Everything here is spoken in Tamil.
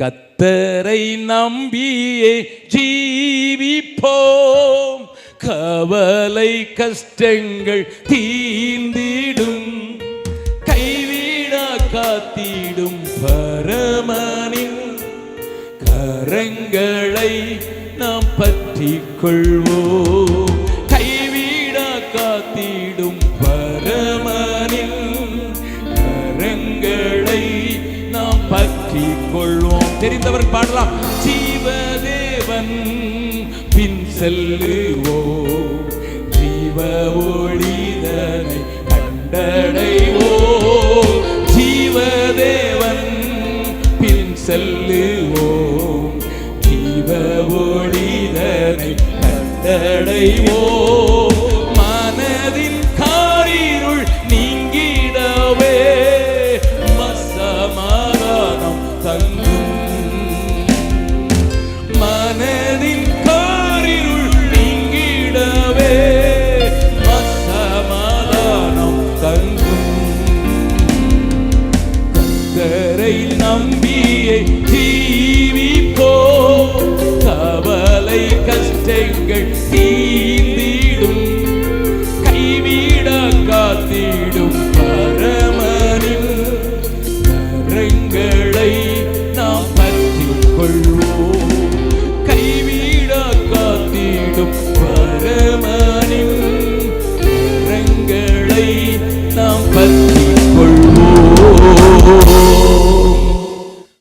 கத்தரை நம்பியே ஜீவிப்போம். கவலை கஷ்டங்கள் தீந்திடும் கைவிடா காத்திடும் பரமனின் கரங்களை நாம் பற்றிக் கொள்வோம். நாம் கொள்வோம் தெரிந்தவர் பாடலாம். ஜீவதேவன் பின் செல்லுவோம் ஜீவ ஒளிதனை கண்டடைவோம் ஜீவதேவன் பின் செல்லுவோம் ஜீவ ஒளிதனை கண்டடைவோம் தங்கும். மனதின் காரிருள் நீங்கிடவே மசமாதானம் தங்கும். கத்தரை நம்பியே ஜீவிப்போ கவலை கஷ்டங்கள் தீவி கைவிட காத்திடும்.